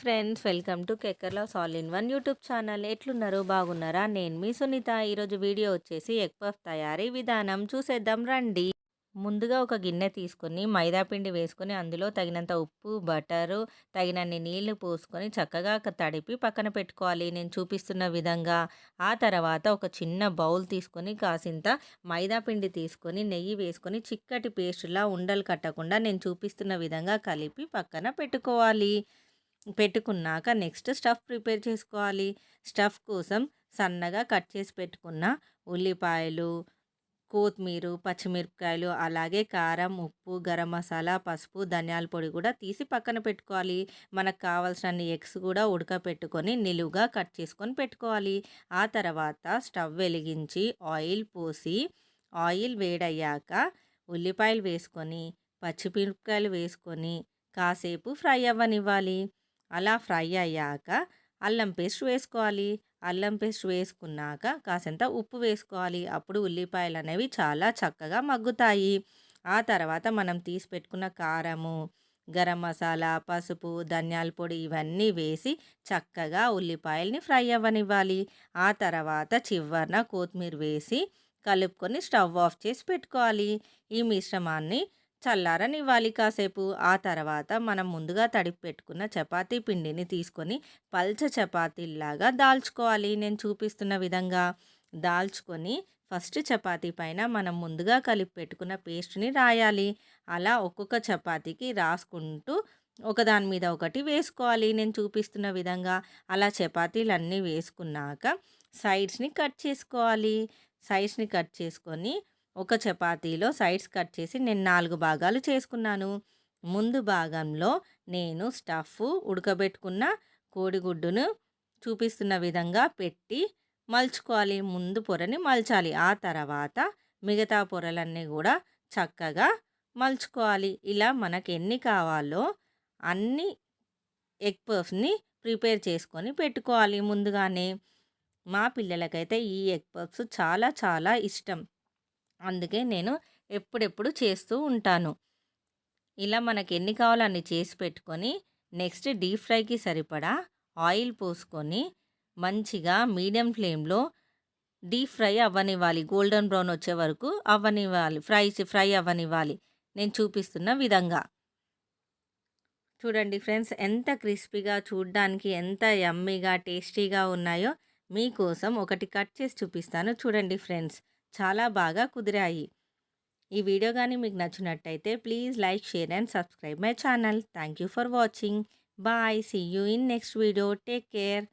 Friends welcome to కెక్కర్లో సాల్ in one YouTube channel. ఎట్లున్నారు? బాగున్నారా? నేను మీ సునీత. ఈరోజు వీడియో వచ్చేసి ఎగ్ పఫ్ తయారీ విధానం. చూసేద్దాం రండి. ముందుగా ఒక గిన్నె తీసుకొని మైదాపిండి వేసుకొని అందులో తగినంత ఉప్పు బటరు తగినన్ని నీళ్ళు పోసుకొని చక్కగా తడిపి పక్కన పెట్టుకోవాలి. నేను చూపిస్తున్న విధంగా. ఆ తర్వాత ఒక చిన్న బౌల్ తీసుకొని కాసింత మైదా పిండి తీసుకొని నెయ్యి వేసుకొని చిక్కటి పేస్టులా ఉండలు కట్టకుండా నేను చూపిస్తున్న విధంగా కలిపి పక్కన పెట్టుకోవాలి. పెట్టుకున్నాక నెక్స్ట్ స్టఫ్ ప్రిపేర్ చేసుకోవాలి. స్టఫ్ కోసం సన్నగా కట్ చేసి పెట్టుకున్న ఉల్లిపాయలు కొత్తిమీర పచ్చిమిరపకాయలు అలాగే కారం ఉప్పు గరం మసాలా పసుపు ధనియాల పొడి కూడా తీసి పక్కన పెట్టుకోవాలి. మనకు కావాల్సిన ఎగ్స్ కూడా ఉడకపెట్టుకొని నిలువుగా కట్ చేసుకొని పెట్టుకోవాలి. ఆ తర్వాత స్టవ్ వెలిగించి ఆయిల్ పోసి ఆయిల్ వేడయ్యాక ఉల్లిపాయలు వేసుకొని పచ్చిమిరపకాయలు వేసుకొని కాసేపు ఫ్రై అవ్వనివ్వాలి. అలా ఫ్రై అయ్యాక అల్లం పేస్ట్ వేసుకోవాలి. అల్లం పేస్ట్ వేసుకున్నాక కాసంత ఉప్పు వేసుకోవాలి. అప్పుడు ఉల్లిపాయలు అనేవి చాలా చక్కగా మగ్గుతాయి. ఆ తర్వాత మనం తీసి పెట్టుకున్న కారము గరం మసాలా పసుపు ధనియాల పొడి ఇవన్నీ వేసి చక్కగా ఉల్లిపాయల్ని ఫ్రై అవ్వనివ్వాలి. ఆ తర్వాత చివరన కొత్తిమీర వేసి కలుపుకొని స్టవ్ ఆఫ్ చేసి పెట్టుకోవాలి. ఈ మిశ్రమాన్ని చల్లారనివ్వాలి కాసేపు. ఆ తర్వాత మనం ముందుగా తడిపి పెట్టుకున్న చపాతీ పిండిని తీసుకొని పల్చ చపాతీలాగా దాల్చుకోవాలి. నేను చూపిస్తున్న విధంగా దాల్చుకొని ఫస్ట్ చపాతీ పైన మనం ముందుగా కలిపి పెట్టుకున్న పేస్ట్ని రాయాలి. అలా ఒక్కొక్క చపాతీకి రాసుకుంటూ ఒకదాని మీద ఒకటి వేసుకోవాలి. నేను చూపిస్తున్న విధంగా అలా చపాతీలు అన్నీ వేసుకున్నాక సైడ్స్ని కట్ చేసుకోవాలి. సైడ్స్ని కట్ చేసుకొని ఒక చపాతీలో సైడ్స్ కట్ చేసి నేను నాలుగు భాగాలు చేసుకున్నాను. ముందు భాగంలో నేను స్టఫ్ ఉడకబెట్టుకున్న కోడిగుడ్డును చూపిస్తున్న విధంగా పెట్టి మలుచుకోవాలి. ముందు పొరని మలచాలి. ఆ తర్వాత మిగతా పొరలన్నీ కూడా చక్కగా మలుచుకోవాలి. ఇలా మనకు ఎన్ని కావాలో అన్ని ఎగ్ పఫ్ని ప్రిపేర్ చేసుకొని పెట్టుకోవాలి ముందుగానే. మా పిల్లలకైతే ఈ ఎగ్ పఫ్స్ చాలా చాలా ఇష్టం. అందుకే నేను ఎప్పుడెప్పుడు చేస్తూ ఉంటాను. ఇలా మనకి ఎన్ని కావాలో అన్ని చేసి పెట్టుకొని నెక్స్ట్ డీప్ ఫ్రైకి సరిపడా ఆయిల్ పోసుకొని మంచిగా మీడియం ఫ్లేమ్లో డీప్ ఫ్రై అవ్వనివ్వాలి. గోల్డెన్ బ్రౌన్ వచ్చే వరకు అవ్వనివ్వాలి. Fry fry అవ్వనివ్వాలి. నేను చూపిస్తున్న విధంగా. చూడండి ఫ్రెండ్స్ ఎంత క్రిస్పీగా చూడడానికి ఎంత యమ్మీగా టేస్టీగా ఉన్నాయో మీకోసం ఒకటి కట్ చేసి చూపిస్తాను. చూడండి ఫ్రెండ్స్. చాలా బాగా కుదిరాయి. ఈ వీడియో కానీ మీకు నచ్చినట్టయితే please like share and subscribe my channel. Thank you for watching. Bye. See you in next video. Take care.